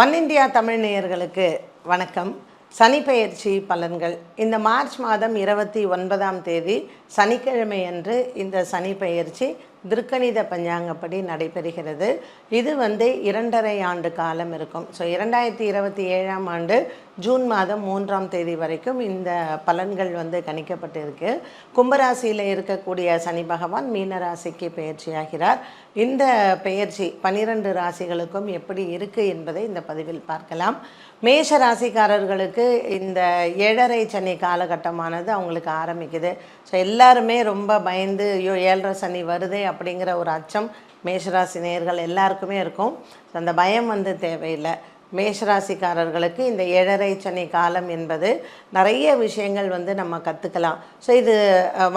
One India Tamil நேயர்களுக்கு வணக்கம். சனிப்பெயர்ச்சி பலன்கள். இந்த மார்ச் மாதம் இருபத்தி ஒன்பதாம் தேதி சனிக்கிழமை அன்று இந்த சனி பெயர்ச்சி திருக்கணித பஞ்சாங்கப்படி நடைபெறுகிறது. இது வந்து இரண்டரை ஆண்டு காலம் இருக்கும். ஸோ இரண்டாயிரத்தி இருபத்தி ஏழாம் ஆண்டு ஜூன் மாதம் மூன்றாம் தேதி வரைக்கும் இந்த பலன்கள் வந்து கணிக்கப்பட்டிருக்கு. கும்பராசியில் இருக்கக்கூடிய சனி பகவான் மீன ராசிக்கு பெயர்ச்சியாகிறார். இந்த பெயர்ச்சி பனிரெண்டு ராசிகளுக்கும் எப்படி இருக்குது என்பதை இந்த பதிவில் பார்க்கலாம். மேஷ ராசிக்காரர்களுக்கு இந்த ஏழரை சனி காலகட்டமானது அவங்களுக்கு ஆரம்பிக்குது. ஸோ எல்லாருமே ரொம்ப பயந்து ஐயோ ஏழரை சனி வருதே அப்படிங்கிற ஒரு அச்சம் மேஷராசி நேயர்கள் எல்லாருக்குமே இருக்கும். ஸோ அந்த பயம் வந்து தேவையில்லை. மேஷராசிக்காரர்களுக்கு இந்த ஏழரை சனி காலம் என்பது நிறைய விஷயங்கள் வந்து நம்ம கற்றுக்கலாம் ஸோ இது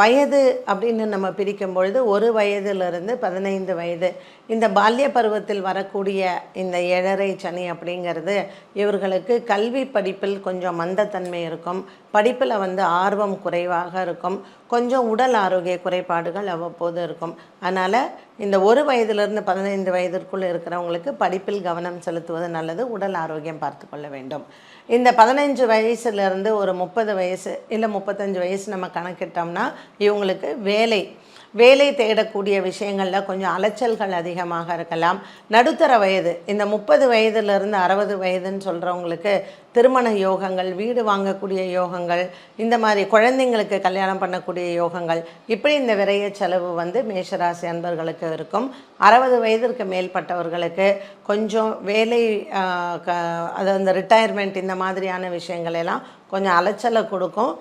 வயது அப்படின்னு நம்ம பிரிக்கும் பொழுது ஒரு வயதிலிருந்து பதினைந்து வயது இந்த பால்ய பருவத்தில் வரக்கூடிய இந்த ஏழரை சனி அப்படிங்கிறது இவர்களுக்கு கல்வி படிப்பில் கொஞ்சம் மந்தத்தன்மை இருக்கும். படிப்பில் வந்து ஆர்வம் குறைவாக இருக்கும். கொஞ்சம் உடல் ஆரோக்கிய குறைபாடுகள் அவ்வப்போது இருக்கும். அதனால் இந்த ஒரு வயதிலிருந்து பதினைந்து வயதிற்குள் இருக்கிறவங்களுக்கு படிப்பில் கவனம் செலுத்துவது நல்லது. உடல் ஆரோக்கியம் பார்த்து கொள்ள வேண்டும். இந்த பதினஞ்சு வயசுலேருந்து ஒரு முப்பது வயசு இல்லை முப்பத்தஞ்சு வயசு நம்ம கணக்கிட்டோம்னா இவங்களுக்கு வேலை வேலை தேடக்கூடிய விஷயங்களில் கொஞ்சம் அலைச்சல்கள் அதிகமாக இருக்கலாம். நடுத்தர வயது இந்த முப்பது வயதுலேருந்து அறுபது வயதுன்னு சொல்கிறவங்களுக்கு திருமண யோகங்கள் வீடு வாங்கக்கூடிய யோகங்கள் இந்த மாதிரி குழந்தைங்களுக்கு கல்யாணம் பண்ணக்கூடிய யோகங்கள் இப்படி இந்த விரைய செலவு வந்து மேஷராசி அன்பர்களுக்கு இருக்கும். அறுபது வயதிற்கு மேற்பட்டவர்களுக்கு கொஞ்சம் வேலை க அது அந்த ரிட்டையர்மெண்ட் இந்த மாதிரியான விஷயங்கள் எல்லாம் கொஞ்சம் அலைச்சலை கொடுக்கும்.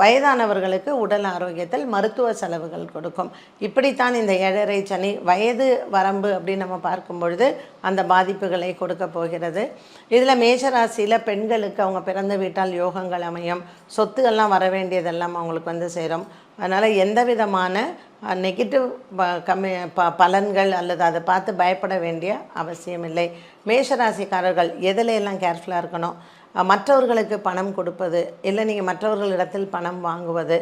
வயதானவர்களுக்கு உடல் ஆரோக்கியத்தில் மருத்துவ செலவுகள் கொடுக்கும். இப்படித்தான் இந்த ஏழரை சனி வயது வரம்பு அப்படின்னு நம்ம பார்க்கும் பொழுது அந்த பாதிப்புகளை கொடுக்க போகிறது. இதில் மேஷராசியில் பெண்களுக்கு அவங்க பிறந்து வீட்டால் யோகங்கள் அமையும். சொத்துக்கள்லாம் வர வேண்டியதெல்லாம் அவங்களுக்கு வந்து சேரும். அதனால் எந்த விதமான நெகட்டிவ் கம்மி ப பலன்கள் அல்லது அதை பார்த்து பயப்பட வேண்டிய அவசியமில்லை. மேஷராசிக்காரர்கள் எதுல எல்லாம் கேர்ஃபுல்லாக இருக்கணும்? மற்றவர்களுக்கு பணம் கொடுப்பது இல்லை நீங்கள் மற்றவர்களிடத்தில் பணம் வாங்குவது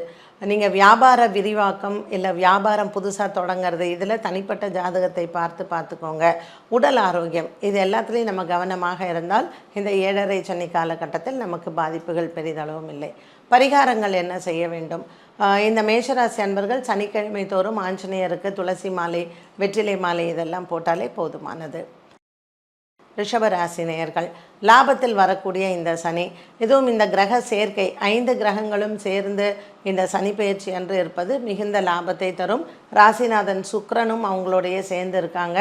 நீங்கள் வியாபார விரிவாக்கம் இல்லை வியாபாரம் புதுசாக தொடங்கிறது இதில் தனிப்பட்ட ஜாதகத்தை பார்த்து பார்த்துக்கோங்க. உடல் ஆரோக்கியம் இது எல்லாத்துலேயும் நம்ம கவனமாக இருந்தால் இந்த ஏழரை சனி காலகட்டத்தில் நமக்கு பாதிப்புகள் பெரிதளவும் இல்லை. பரிகாரங்கள் என்ன செய்ய வேண்டும்? இந்த மேஷராசி அன்பர்கள் சனிக்கிழமை தோறும் ஆஞ்சநேயருக்கு துளசி மாலை வெற்றிலை மாலை இதெல்லாம் போட்டாலே போதுமானது. ரிஷபராசி நேயர்கள் லாபத்தில் வரக்கூடிய இந்த சனி இதுவும் இந்த கிரக சேர்க்கை ஐந்து கிரகங்களும் சேர்ந்து இந்த சனி பயிற்சி அன்று இருப்பது மிகுந்த லாபத்தை தரும். ராசிநாதன் சுக்கரனும் அவங்களோடைய சேர்ந்து இருக்காங்க.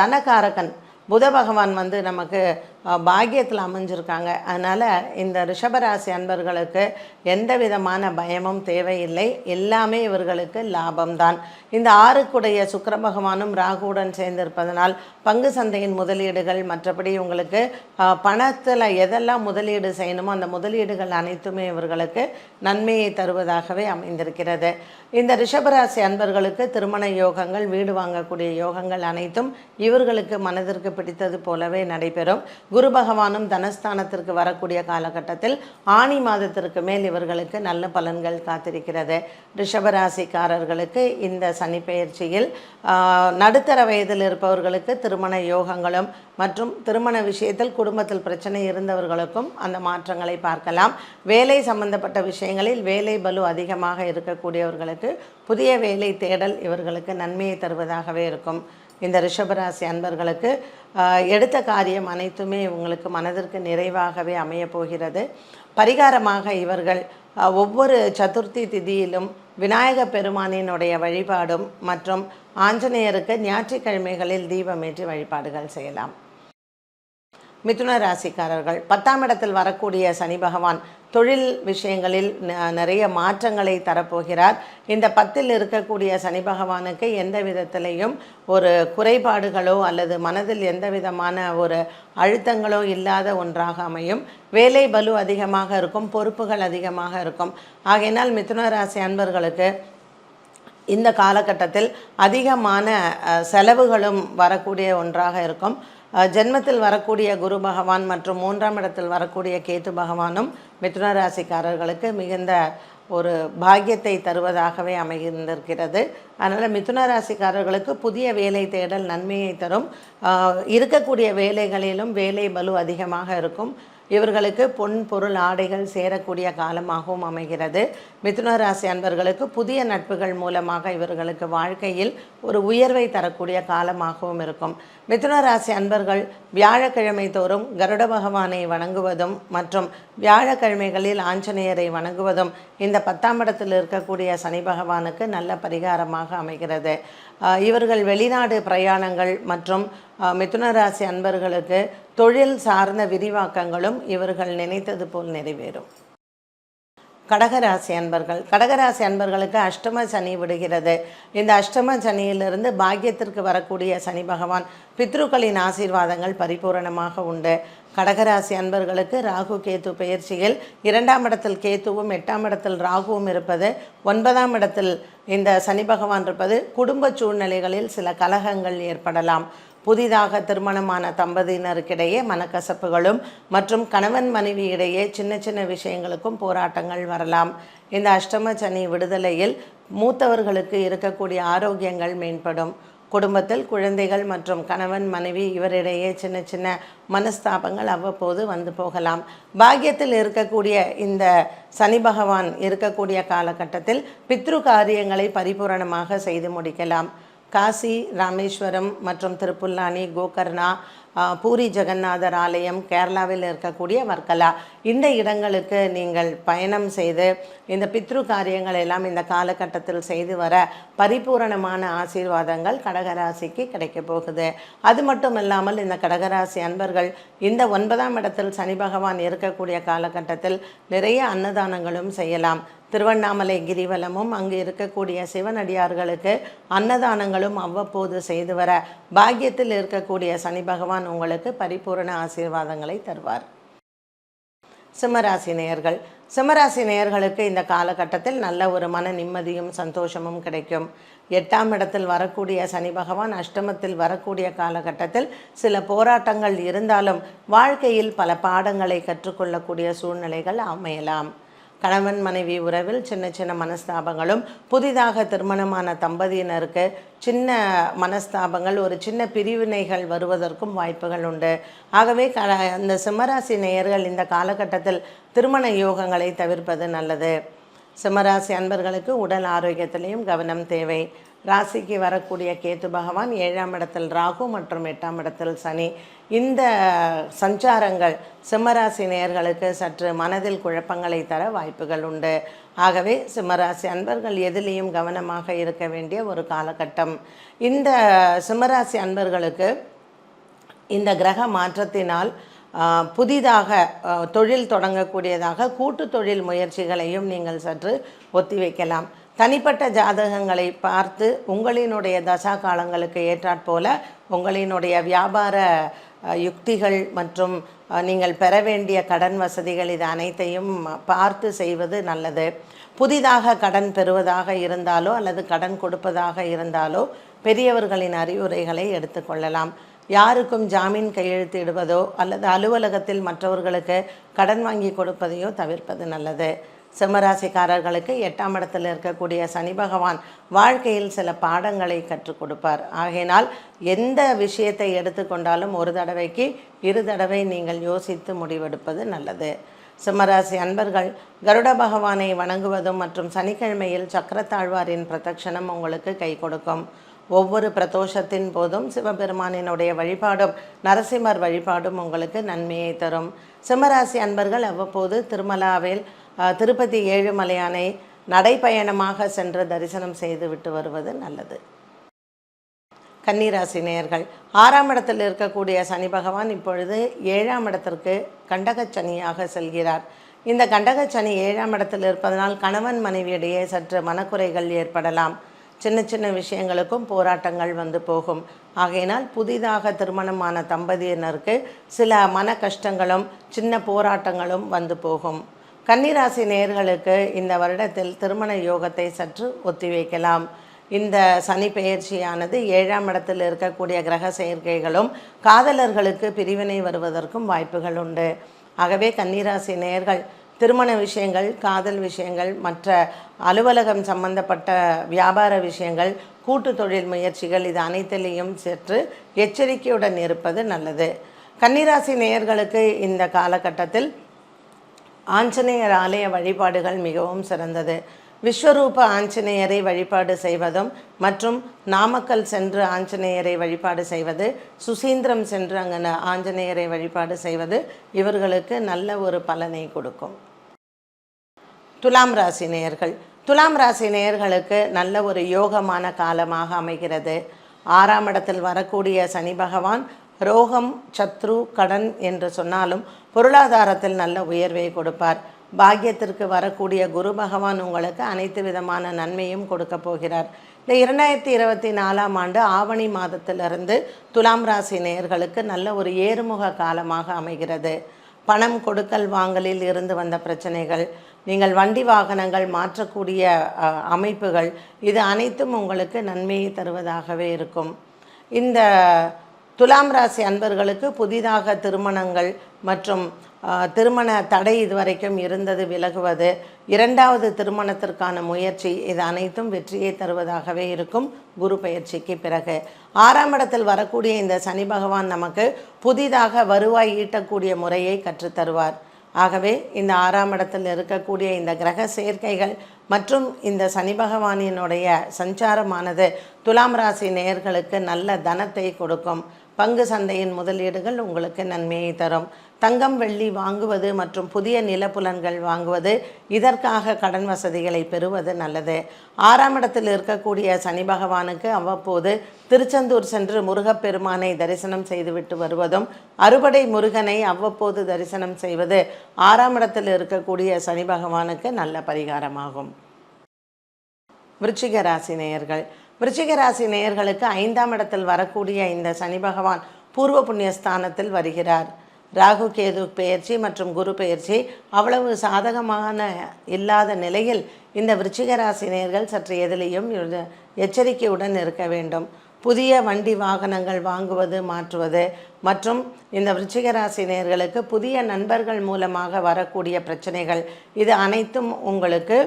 தனகாரகன் புத பகவான் வந்து நமக்கு பாகியத்தில் அமைஞ்சிருக்காங்க. அதனால் இந்த ரிஷபராசி அன்பர்களுக்கு எந்த விதமான பயமும் தேவையில்லை. எல்லாமே இவர்களுக்கு லாபம்தான். இந்த ஆறுக்குடைய சுக்கர பகவானும் ராகுவுடன் சேர்ந்திருப்பதனால் பங்கு சந்தையின் முதலீடுகள் மற்றபடி உங்களுக்கு பணத்தில் எதெல்லாம் முதலீடு செய்யணுமோ அந்த முதலீடுகள் அனைத்துமே இவர்களுக்கு நன்மையை தருவதாகவே அமைந்திருக்கிறது. இந்த ரிஷபராசி அன்பர்களுக்கு திருமண யோகங்கள் வீடு வாங்கக்கூடிய யோகங்கள் அனைத்தும் இவர்களுக்கு மனதிற்கு பிடித்தது போலவே நடைபெறும். குரு பகவானும் தனஸ்தானத்திற்கு வரக்கூடிய காலகட்டத்தில் ஆணி மாதத்திற்கு மேல் இவர்களுக்கு நல்ல பலன்கள் காத்திருக்கிறது. ரிஷபராசிக்காரர்களுக்கு இந்த சனி பயிற்சியில் நடுத்தர வயதில் இருப்பவர்களுக்கு திருமண யோகங்களும் மற்றும் திருமண விஷயத்தில் குடும்பத்தில் பிரச்சனை இருந்தவர்களுக்கும் அந்த மாற்றங்களை பார்க்கலாம். வேலை சம்பந்தப்பட்ட விஷயங்களில் வேலை பலு அதிகமாக இருக்கக்கூடியவர்களுக்கு புதிய வேலை தேடல் இவர்களுக்கு நன்மையை தருவதாகவே இருக்கும். இந்த ரிஷபராசி அன்பர்களுக்கு எடுத்த காரியம் அனைத்துமே இவங்களுக்கு மனதிற்கு நிறைவாகவே அமையப் போகிறது. பரிகாரமாக இவர்கள் ஒவ்வொரு சதுர்த்தி திதியிலும் விநாயக பெருமானினுடைய வழிபாடும் மற்றும் ஆஞ்சநேயருக்கு ஞாயிற்றுக்கிழமைகளில் தீபமேற்றி வழிபாடுகள் செய்யலாம். மிதுன ராசிக்காரர்கள். பத்தாம் இடத்தில் வரக்கூடிய சனி பகவான் தொழில் விஷயங்களில் ந- நிறைய மாற்றங்களை தரப்போகிறார். இந்த பத்தில் இருக்கக்கூடிய சனி பகவானுக்கு எந்த விதத்திலையும் ஒரு குறைபாடுகளோ அல்லது மனதில் எந்த விதமான ஒரு அழுத்தங்களோ இல்லாத ஒன்றாக அமையும். வேலை பலு அதிகமாக இருக்கும் பொறுப்புகள் அதிகமாக இருக்கும். ஆகையினால் மிதுன ராசி அன்பர்களுக்கு இந்த காலகட்டத்தில் அதிகமான செலவுகளும் வரக்கூடிய ஒன்றாக இருக்கும். ஜென்மத்தில் வரக்கூடிய குரு பகவான் மற்றும் மூன்றாம் இடத்தில் வரக்கூடிய கேத்து பகவானும் மிதுன ராசிக்காரர்களுக்கு மிகுந்த ஒரு பாக்கியத்தை தருவதாகவே அமைந்திருக்கிறது. அதனால் மிதுன ராசிக்காரர்களுக்கு புதிய வேலை தேடல் நன்மையை தரும். இருக்கக்கூடிய வேலைகளிலும் வேலை பலு அதிகமாக இருக்கும். இவர்களுக்கு பொன் பொருள் ஆடைகள் சேரக்கூடிய காலமாகவும் அமைகிறது. மிதுன ராசி அன்பர்களுக்கு புதிய நட்புகள் மூலமாக இவர்களுக்கு வாழ்க்கையில் ஒரு உயர்வை தரக்கூடிய காலமாகவும் இருக்கும். மிதுன ராசி அன்பர்கள் வியாழக்கிழமை தோறும் கருட பகவானை வணங்குவதும் மற்றும் வியாழக்கிழமைகளில் ஆஞ்சநேயரை வணங்குவதும் இந்த பத்தாம் இடத்தில் இருக்கக்கூடிய சனி பகவானுக்கு நல்ல பரிகாரமாக அமைகிறது. இவர்கள் வெளிநாடு பிரயாணங்கள் மற்றும் மிதுன ராசி அன்பர்களுக்கு தொழில் சார்ந்த விரிவாக்கங்களும் இவர்கள் நினைத்தது போல் நிறைவேறும். கடகராசி அன்பர்கள் கடகராசி அன்பர்களுக்கு அஷ்டம சனி விடுகிறது. இந்த அஷ்டம சனியிலிருந்து பாக்கியத்திற்கு வரக்கூடிய சனி பகவான் பித்ருக்களின் ஆசீர்வாதங்கள் பரிபூரணமாக உண்டு. கடகராசி அன்பர்களுக்கு ராகு கேத்து பெயர்ச்சியில் இரண்டாம் இடத்தில் கேத்துவும் எட்டாம் இடத்தில் ராகுவும் இருப்பது ஒன்பதாம் இடத்தில் இந்த சனி பகவான் இருப்பது குடும்ப சூழ்நிலைகளில் சில கலகங்கள் ஏற்படலாம். புதிதாக திருமணமான தம்பதியினருக்கிடையே மனக்கசப்புகளும் மற்றும் கணவன் மனைவி இடையே சின்ன சின்ன விஷயங்களுக்கும் போராட்டங்கள் வரலாம். இந்த அஷ்டம சனி விடுதலையில் மூத்தவர்களுக்கு இருக்கக்கூடிய ஆரோக்கியங்கள் மேம்படும். குடும்பத்தில் குழந்தைகள் மற்றும் கணவன் மனைவி இவரிடையே சின்ன சின்ன மனஸ்தாபங்கள் அவ்வப்போது வந்து போகலாம். பாக்கியத்தில் இருக்கக்கூடிய இந்த சனி பகவான் இருக்கக்கூடிய காலகட்டத்தில் பித்ரு காரியங்களை பரிபூரணமாக செய்து முடிக்கலாம். காசி ராமேஸ்வரம் மற்றும் திருப்புல்லானி கோகர்ணா பூரி ஜெகநாதர் ஆலயம் கேரளாவில் இருக்கக்கூடிய வர்க்கலா இந்த இடங்களுக்கு நீங்கள் பயணம் செய்து இந்த பித்ரு காரியங்கள் எல்லாம் இந்த காலகட்டத்தில் செய்து வர பரிபூரணமான ஆசீர்வாதங்கள் கடகராசிக்கு கிடைக்கப் போகுது. அது மட்டும் இல்லாமல் இந்த கடகராசி அன்பர்கள் இந்த ஒன்பதாம் இடத்தில் சனி பகவான் இருக்கக்கூடிய காலகட்டத்தில் நிறைய அன்னதானங்களும் செய்யலாம். திருவண்ணாமலை கிரிவலமும் அங்கு இருக்கக்கூடிய சிவனடியார்களுக்கு அன்னதானங்களும் அவ்வப்போது செய்து வர பாக்கியத்தில் இருக்கக்கூடிய சனி பகவான் உங்களுக்கு பரிபூரண ஆசீர்வாதங்களை தருவார். சிம்மராசி நேயர்கள் சிம்மராசி நேயர்களுக்கு இந்த காலகட்டத்தில் நல்ல ஒரு மன நிம்மதியும் சந்தோஷமும் கிடைக்கும். எட்டாம் இடத்தில் வரக்கூடிய சனி பகவான் அஷ்டமத்தில் வரக்கூடிய காலகட்டத்தில் சில போராட்டங்கள் இருந்தாலும் வாழ்க்கையில் பல பாடங்களை கற்றுக்கொள்ளக்கூடிய சூழ்நிலைகள் அமையலாம். கணவன் மனைவி உறவில் சின்ன சின்ன மனஸ்தாபங்களும் புதிதாக திருமணமான தம்பதியினருக்கு சின்ன மனஸ்தாபங்கள் ஒரு சின்ன பிரிவினைகள் வருவதற்கும் வாய்ப்புகள் உண்டு. ஆகவே க இந்த சிம்மராசி நேயர்கள் இந்த காலகட்டத்தில் திருமண யோகங்களை தவிர்ப்பது நல்லது. சிம்மராசி அன்பர்களுக்கு உடல் ஆரோக்கியத்திலையும் கவனம் தேவை. ராசிக்கு வரக்கூடிய கேத்து பகவான் ஏழாம் இடத்தில் ராகு மற்றும் எட்டாம் இடத்தில் சனி. இந்த சஞ்சாரங்கள் சிம்மராசி நேயர்களுக்கு சற்று மனதில் குழப்பங்களை தர வாய்ப்புகள் உண்டு. ஆகவே சிம்மராசி அன்பர்கள் எதிலையும் கவனமாக இருக்க வேண்டிய ஒரு காலகட்டம். இந்த சிம்மராசி அன்பர்களுக்கு இந்த கிரக மாற்றத்தினால் புதிதாக தொழில் தொடங்கக்கூடியதாக கூட்டு தொழில் முயற்சிகளையும் நீங்கள் சற்று ஒத்திவைக்கலாம். தனிப்பட்ட ஜாதகங்களை பார்த்து உங்களினுடைய தசா காலங்களுக்கு ஏற்றாற்போல உங்களினுடைய வியாபார யுக்திகள் மற்றும் நீங்கள் பெற வேண்டிய கடன் வசதிகள் இது அனைத்தையும் பார்த்து செய்வது நல்லது. புதிதாக கடன் பெறுவதாக இருந்தாலோ அல்லது கடன் கொடுப்பதாக இருந்தாலோ பெரியவர்களின் அறிவுரைகளை எடுத்துக்கொள்ளலாம் யாருக்கும் ஜாமீன் கையெழுத்திடுவதோ அல்லது அலுவலகத்தில் மற்றவர்களுக்கு கடன் வாங்கி கொடுப்பதையோ தவிர்ப்பது நல்லது. சிம்மராசிக்காரர்களுக்கு எட்டாம் இடத்தில் இருக்கக்கூடிய சனி பகவான் வாழ்க்கையில் சில பாடங்களை கற்றுக் கொடுப்பார். ஆகையினால் எந்த விஷயத்தை எடுத்துக்கொண்டாலும் ஒரு தடவைக்கு இரு தடவை நீங்கள் யோசித்து முடிவெடுப்பது நல்லது. சிம்மராசி அன்பர்கள் கருட பகவானை வணங்குவதும் மற்றும் சனிக்கிழமையில் சக்கரத்தாழ்வாரின் பிரதட்சணம் உங்களுக்கு கை கொடுக்கும். ஒவ்வொரு பிரதோஷத்தின் போதும் சிவபெருமானினுடைய வழிபாடும் நரசிம்மர் வழிபாடும் உங்களுக்கு நன்மையை தரும். சிம்மராசி அன்பர்கள் அவ்வப்போது திருமலாவில் திருப்பதி ஏழுமலையானை நடைப்பயணமாக சென்று தரிசனம் செய்து விட்டு வருவது நல்லது. கன்னிராசி நேயர்கள் ஆறாம் இடத்தில் இருக்கக்கூடிய சனி பகவான் இப்பொழுது ஏழாம் இடத்திற்கு கண்டகச்சனியாக செல்கிறார். இந்த கண்டகச்சனி ஏழாம் இடத்தில் இருப்பதனால் கணவன் மனைவியிடையே சற்று மனக்குறைகள் ஏற்படலாம். சின்ன சின்ன விஷயங்களுக்கும் போராட்டங்கள் வந்து போகும். ஆகையினால் புதிதாக திருமணமான தம்பதியினருக்கு சில மன கஷ்டங்களும் சின்ன போராட்டங்களும் வந்து போகும். கன்னிராசி நேயர்களுக்கு இந்த வருடத்தில் திருமண யோகத்தை சற்று ஒத்திவைக்கலாம். இந்த சனி பெயர்ச்சியானது ஏழாம் இடத்தில் இருக்கக்கூடிய கிரக சேர்க்கைகளும் காதலர்களுக்கு பிரிவினை வருவதற்கும் வாய்ப்புகள் உண்டு. ஆகவே கன்னிராசி நேயர்கள் திருமண விஷயங்கள் காதல் விஷயங்கள் மற்ற அலுவலகம் சம்பந்தப்பட்ட வியாபார விஷயங்கள் கூட்டு தொழில் முயற்சிகள் இது அனைத்திலையும் சற்று எச்சரிக்கையுடன் இருப்பது நல்லது. கன்னிராசி நேயர்களுக்கு இந்த காலகட்டத்தில் ஆஞ்சநேயர் ஆலய வழிபாடுகள் மிகவும் சிறந்தது. விஸ்வரூப ஆஞ்சநேயரை வழிபாடு செய்வதும் மற்றும் நாமக்கல் சென்று ஆஞ்சநேயரை வழிபாடு செய்வது சுசீந்திரம் சென்று அங்கே ஆஞ்சநேயரை வழிபாடு செய்வது இவர்களுக்கு நல்ல ஒரு பலனை கொடுக்கும். துலாம் ராசி நேயர்கள். துலாம் ராசி நேயர்களுக்கு நல்ல ஒரு யோகமான காலமாக அமைகிறது. ஆறாம் இடத்தில் வரக்கூடிய சனி பகவான் ரோகம் சத்ரு கடன் என்று சொன்னாலும் பொருளாதாரத்தில் நல்ல உயர்வை கொடுப்பார். பாக்கியத்திற்கு வரக்கூடிய குரு பகவான் உங்களுக்கு அனைத்து விதமான நன்மையும் கொடுக்க போகிறார். இந்த இரண்டாயிரத்தி இருபத்தி நாலாம் ஆண்டு ஆவணி மாதத்திலிருந்து துலாம் ராசி நேயர்களுக்கு நல்ல ஒரு ஏறுமுக காலமாக அமைகிறது. பணம் கொடுக்கல் வாங்கலில் இருந்து வந்த பிரச்சனைகள் நீங்கள் வண்டி வாகனங்கள் மாற்றக்கூடிய அமைப்புகள் இது அனைத்தும் உங்களுக்கு நன்மையை தருவதாகவே இருக்கும். இந்த துலாம் ராசி அன்பர்களுக்கு புதிதாக திருமணங்கள் மற்றும் திருமண தடை இதுவரைக்கும் இருந்தது விலகுவது. இரண்டாவது திருமணத்திற்கான முயற்சி இது அனைத்தும் வெற்றியை தருவதாகவே இருக்கும். குரு பயிற்சிக்கு பிறகு ஆறாம் இடத்தில் வரக்கூடிய இந்த சனி பகவான் நமக்கு புதிதாக வருவாய் ஈட்டக்கூடிய முறையை கற்றுத்தருவார். ஆகவே இந்த ஆறாம் இடத்தில் இருக்கக்கூடிய இந்த கிரக சேர்க்கைகள் மற்றும் இந்த சனி பகவானினுடைய சஞ்சாரமானது துலாம் ராசி நேயர்களுக்கு நல்ல தனத்தை கொடுக்கும். பங்கு சந்தையின் முதலீடுகள் உங்களுக்கு நன்மையை தரும். தங்கம் வெள்ளி வாங்குவது மற்றும் புதிய நிலப்புலன்கள் வாங்குவது இதற்காக கடன் வசதிகளை பெறுவது நல்லது. ஆறாம் இடத்தில் இருக்கக்கூடிய சனி பகவானுக்கு அவ்வப்போது திருச்செந்தூர் சென்று முருகப்பெருமானை தரிசனம் செய்துவிட்டு வருவதும் அறுபடை முருகனை அவ்வப்போது தரிசனம் செய்வது ஆறாம் இடத்தில் இருக்கக்கூடிய சனி பகவானுக்கு நல்ல பரிகாரமாகும். விருச்சிக ராசி நேயர்கள் விருச்சிகராசி நேயர்களுக்கு ஐந்தாம் இடத்தில் வரக்கூடிய இந்த சனி பகவான் பூர்வ புண்ணிய ஸ்தானத்தில் வருகிறார். ராகு கேது பெயர்ச்சி மற்றும் குரு பெயர்ச்சி அவ்வளவு சாதகமான இல்லாத நிலையில் இந்த விருச்சிகராசி நேர்கள் நேயர்கள் சற்று எதிலையும் எச்சரிக்கையுடன் இருக்க வேண்டும். புதிய வண்டி வாகனங்கள் வாங்குவது மாற்றுவது மற்றும் இந்த விருச்சிகராசி நேர்களுக்கு நேயர்களுக்கு புதிய நண்பர்கள் மூலமாக வரக்கூடிய பிரச்சனைகள் இது அனைத்தும் உங்களுக்கு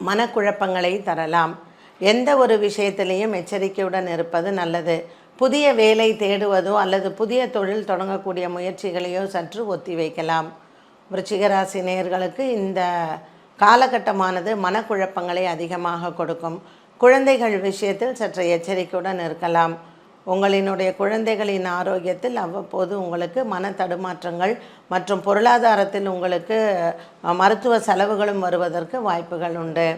மனக்குழப்பங்களை தரலாம். எந்த ஒரு விஷயத்திலையும் எச்சரிக்கையுடன் இருப்பது நல்லது. புதிய வேலை தேடுவதோ அல்லது புதிய தொழில் தொடங்கக்கூடிய முயற்சிகளையோ சற்று ஒத்தி வைக்கலாம். விருச்சிகராசி நேயர்களுக்கு இந்த காலகட்டமானது மனக்குழப்பங்களை அதிகமாக கொடுக்கும். குழந்தைகள் விஷயத்தில் சற்று எச்சரிக்கையுடன் இருக்கலாம். உங்களினுடைய குழந்தைகளின் ஆரோக்கியத்தில் அவ்வப்போது உங்களுக்கு மன தடுமாற்றங்கள் மற்றும் பொருளாதாரத்தில் உங்களுக்கு மருத்துவ செலவுகளும் வருவதற்கு வாய்ப்புகள் உண்டு.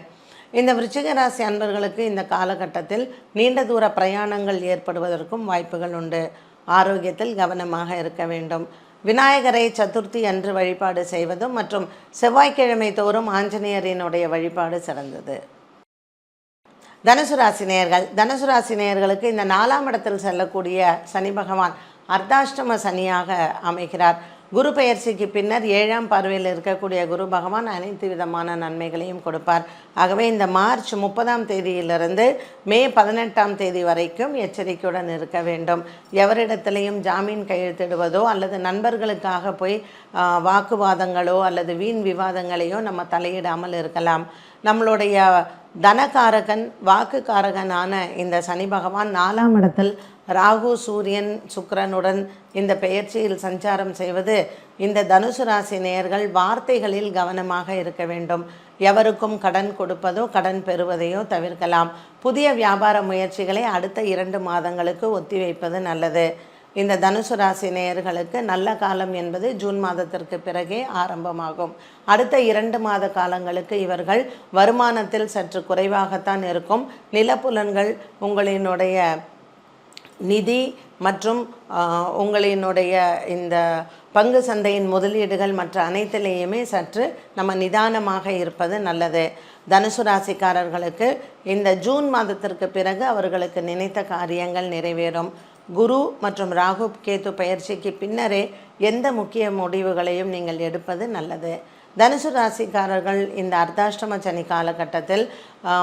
இந்த விருச்சிக ராசி அன்பர்களுக்கு இந்த காலகட்டத்தில் நீண்ட தூர பிரயாணங்கள் ஏற்படுவதற்கும் வாய்ப்புகள் உண்டு. ஆரோக்கியத்தில் கவனமாக இருக்க வேண்டும். விநாயகரை சதுர்த்தி அன்று வழிபாடு செய்வதும் மற்றும் செவ்வாய்க்கிழமை தோறும் ஆஞ்சநேயரினுடைய வழிபாடு சிறந்தது. தனுசு ராசி நேயர்கள் தனுசு ராசி நேயர்களுக்கு இந்த நாலாம் இடத்தில் செல்லக்கூடிய சனி பகவான் அர்த்தாஷ்டம சனியாக அமைகிறார். குரு பெயர்ச்சிக்கு பின்னர் ஏழாம் பார்வையில் இருக்கக்கூடிய குரு பகவான் அனைத்து விதமான நன்மைகளையும் கொடுப்பார். ஆகவே இந்த மார்ச் முப்பதாம் தேதியிலிருந்து மே பதினெட்டாம் தேதி வரைக்கும் எச்சரிக்கையுடன் இருக்க வேண்டும். எவரிடத்திலையும் ஜாமீன் கையெழுத்திடுவதோ அல்லது நண்பர்களுக்காக போய் வாக்குவாதங்களோ அல்லது வீண் விவாதங்களையோ நம்ம தலையிடாமல் இருக்கலாம். நம்மளுடைய தனகாரகன் வாக்குக்காரகனான இந்த சனி பகவான் நாலாம் இடத்தில் ராகு சூரியன் சுக்கரனுடன் இந்த பெயர்ச்சியில் சஞ்சாரம் செய்வது இந்த தனுசு ராசி நேயர்கள் வார்த்தைகளில் கவனமாக இருக்க வேண்டும். எவருக்கும் கடன் கொடுப்பதோ கடன் பெறுவதையோ தவிர்க்கலாம். புதிய வியாபார முயற்சிகளை அடுத்த இரண்டு மாதங்களுக்கு ஒத்திவைப்பது நல்லது. இந்த தனுசு ராசி நேயர்களுக்கு நல்ல காலம் என்பது ஜூன் மாதத்திற்கு பிறகே ஆரம்பமாகும். அடுத்த இரண்டு மாத காலங்களுக்கு இவர்கள் வருமானத்தில் சற்று குறைவாகத்தான் இருக்கும். நிலப்புலன்கள் உங்களினுடைய நிதி மற்றும் உங்களினுடைய இந்த பங்கு சந்தையின் முதலீடுகள் மற்ற அனைத்திலேயுமே சற்று நம்ம நிதானமாக இருப்பது நல்லது. தனுசு ராசிக்காரர்களுக்கு இந்த ஜூன் மாதத்திற்கு பிறகு அவர்களுக்கு நினைத்த காரியங்கள் நிறைவேறும். குரு மற்றும் ராகு கேது பயிற்சிக்கு பின்னரே எந்த முக்கிய முடிவுகளையும் நீங்கள் எடுப்பது நல்லது. தனுசு ராசிக்காரர்கள் இந்த அர்த்தாஷ்டம சனி காலகட்டத்தில்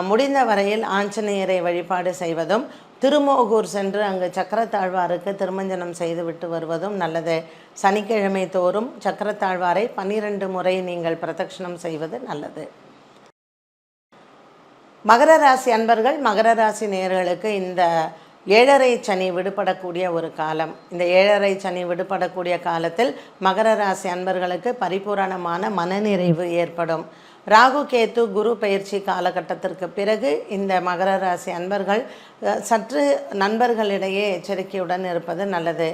முடிந்த வரையில் ஆஞ்சநேயரை வழிபாடு செய்வதும் திருமோகூர் சென்று அங்கு சக்கரத்தாழ்வாருக்கு திருமஞ்சனம் செய்துவிட்டு வருவதும் நல்லது. சனிக்கிழமை தோறும் சக்கரத்தாழ்வாரை பன்னிரண்டு முறை நீங்கள் பிரதட்சணம் செய்வது நல்லது. மகர ராசி அன்பர்கள் மகர ராசி நேயர்களுக்கு இந்த ஏழரை சனி விடுபடக்கூடிய ஒரு காலம். இந்த ஏழரை சனி விடுபடக்கூடிய காலத்தில் மகர ராசி அன்பர்களுக்கு பரிபூரணமான மனநிறைவு ஏற்படும். ராகு கேத்து குரு பயிற்சி காலகட்டத்திற்கு பிறகு இந்த மகர ராசி அன்பர்கள் சற்று நண்பர்களிடையே எச்சரிக்கையுடன் இருப்பது நல்லது.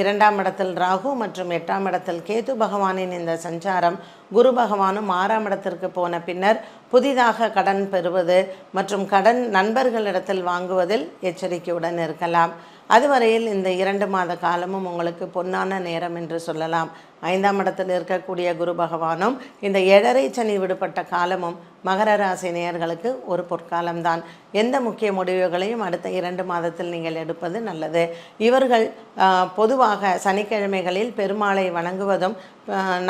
இரண்டாம் இடத்தில் ராகு மற்றும் எட்டாம் இடத்தில் கேது பகவானின் இந்த சஞ்சாரம் குரு பகவானும் ஆறாம் இடத்திற்கு போன பின்னர் புதிதாக கடன் பெறுவது மற்றும் கடன் நண்பர்களிடத்தில் வாங்குவதில் எச்சரிக்கையுடன் இருக்கலாம். அதுவரையில் இந்த இரண்டு மாத காலமும் உங்களுக்கு பொன்னான நேரம் என்று சொல்லலாம். ஐந்தாம் இடத்தில் இருக்கக்கூடிய குரு பகவானும் இந்த ஏழரை சனி விடுபட்ட காலமும் மகர ராசி நேயர்களுக்கு ஒரு பொற்காலம்தான். எந்த முக்கிய முடிவுகளையும் அடுத்த இரண்டு மாதத்தில் நீங்கள் எடுப்பது நல்லது. இவர்கள் பொதுவாக சனிக்கிழமைகளில் பெருமாளை வணங்குவதும்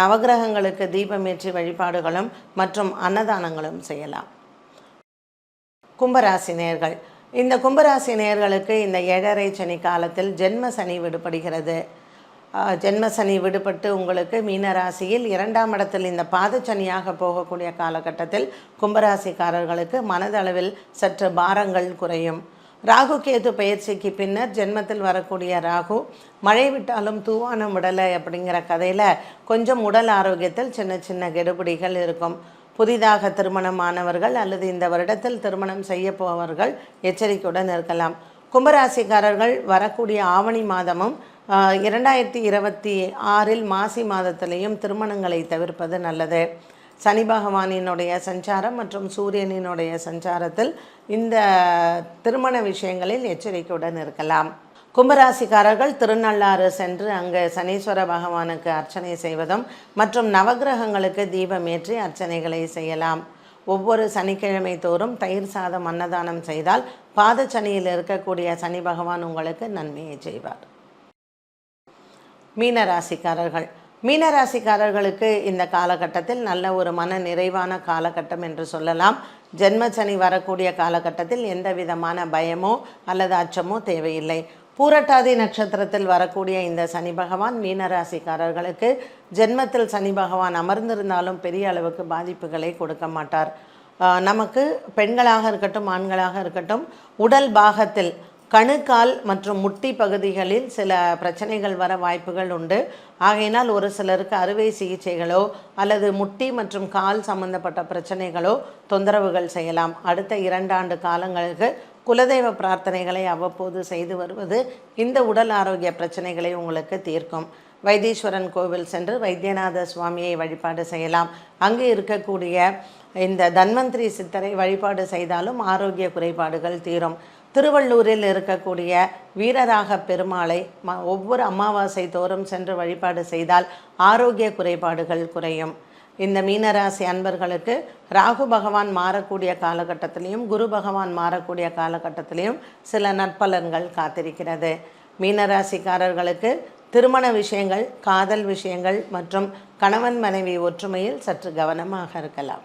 நவகிரகங்களுக்கு நவக்கிரகங்களுக்கு தீபமேற்றி வழிபாடுகளும் மற்றும் அன்னதானங்களும் செய்யலாம். கும்பராசி நேர்கள் இந்த கும்பராசி நேர்களுக்கு இந்த ஏழரை சனி காலத்தில் ஜென்ம சனி விடுபடுகிறது. ஜென்ம சனி விடுபட்டு உங்களுக்கு மீனராசியில் இரண்டாம் இடத்தில் இந்த பாதச்சனியாக போகக்கூடிய காலகட்டத்தில் கும்பராசிக்காரர்களுக்கு மனதளவில் சற்று பாரங்கள் குறையும். ராகு கேது பயிற்சிக்கு பின்னர் ஜென்மத்தில் வரக்கூடிய ராகு மழை விட்டாலும் தூவான விடலை அப்படிங்கிற கதையில் கொஞ்சம் உடல் ஆரோக்கியத்தில் சின்ன சின்ன கெடுபிடிகள் இருக்கும். புதிதாக திருமணமானவர்கள் அல்லது இந்த வருடத்தில் திருமணம் செய்ய போவர்கள் எச்சரிக்கையுடன் இருக்கலாம். கும்பராசிக்காரர்கள் வரக்கூடிய ஆவணி மாதமும் இரண்டாயிரத்தி இருபத்தி ஆறில் மாசி மாதத்திலையும் திருமணங்களை தவிர்ப்பது நல்லது. சனி பகவானினுடைய சஞ்சாரம் மற்றும் சூரியனினுடைய சஞ்சாரத்தில் இந்த திருமண விஷயங்களில் எச்சரிக்கையுடன் இருக்கலாம். கும்பராசிக்காரர்கள் திருநள்ளாறு சென்று அங்கு சனீஸ்வர பகவானுக்கு அர்ச்சனை செய்வதும் மற்றும் நவக்கிரகங்களுக்கு தீபமேற்றி அர்ச்சனைகளை செய்யலாம். ஒவ்வொரு சனிக்கிழமை தோறும் தயிர் சாதம் அன்னதானம் செய்தால் பாதச்சனியில் இருக்கக்கூடிய சனி பகவான் உங்களுக்கு நன்மையை செய்வார். மீனராசிக்காரர்கள். மீனராசிக்காரர்களுக்கு இந்த காலகட்டத்தில் நல்ல ஒரு மன நிறைவான காலகட்டம் என்று சொல்லலாம். ஜென்மச்சனி வரக்கூடிய காலகட்டத்தில் எந்த விதமான பயமோ அல்லது அச்சமோ தேவையில்லை. பூரட்டாதி நட்சத்திரத்தில் வரக்கூடிய இந்த சனி பகவான் மீனராசிக்காரர்களுக்கு ஜென்மத்தில் சனி பகவான் அமர்ந்திருந்தாலும் பெரிய அளவுக்கு பாதிப்புகளை கொடுக்க மாட்டார். நமக்கு பெண்களாக இருக்கட்டும் ஆண்களாக இருக்கட்டும் உடல் பாகத்தில் கணுக்கால் மற்றும் முட்டி பகுதிகளில் சில பிரச்சனைகள் வர வாய்ப்புகள் உண்டு. ஆகையினால் ஒரு சிலருக்கு அறுவை சிகிச்சைகளோ அல்லது முட்டி மற்றும் கால் சம்பந்தப்பட்ட பிரச்சனைகளோ தொந்தரவுகள் செய்யலாம். அடுத்த இரண்டாண்டு காலங்களுக்கு குலதெய்வ பிரார்த்தனைகளை அவ்வப்போது செய்து வருவது இந்த உடல் ஆரோக்கிய பிரச்சனைகளை உங்களுக்கு தீர்க்கும். வைத்தீஸ்வரன் கோவில் சென்று வைத்தியநாத சுவாமியை வழிபாடு செய்யலாம். அங்கு இருக்கக்கூடிய இந்த தன்வந்திரி சித்தரை வழிபாடு செய்தாலும் ஆரோக்கிய குறைபாடுகள் தீரும். திருவள்ளூரில் இருக்கக்கூடிய வீரராக பெருமாளை ஒவ்வொரு அமாவாசை தோறும் சென்று வழிபாடு செய்தால் ஆரோக்கிய குறைபாடுகள் குறையும். இந்த மீனராசி அன்பர்களுக்கு ராகு பகவான் மாறக்கூடிய காலகட்டத்திலையும் குரு பகவான் மாறக்கூடிய காலகட்டத்திலையும் சில நற்பலன்கள் காத்திருக்கிறது. மீனராசிக்காரர்களுக்கு திருமண விஷயங்கள் காதல் விஷயங்கள் மற்றும் கணவன் மனைவி ஒற்றுமையில் சற்று கவனமாக இருக்கலாம்.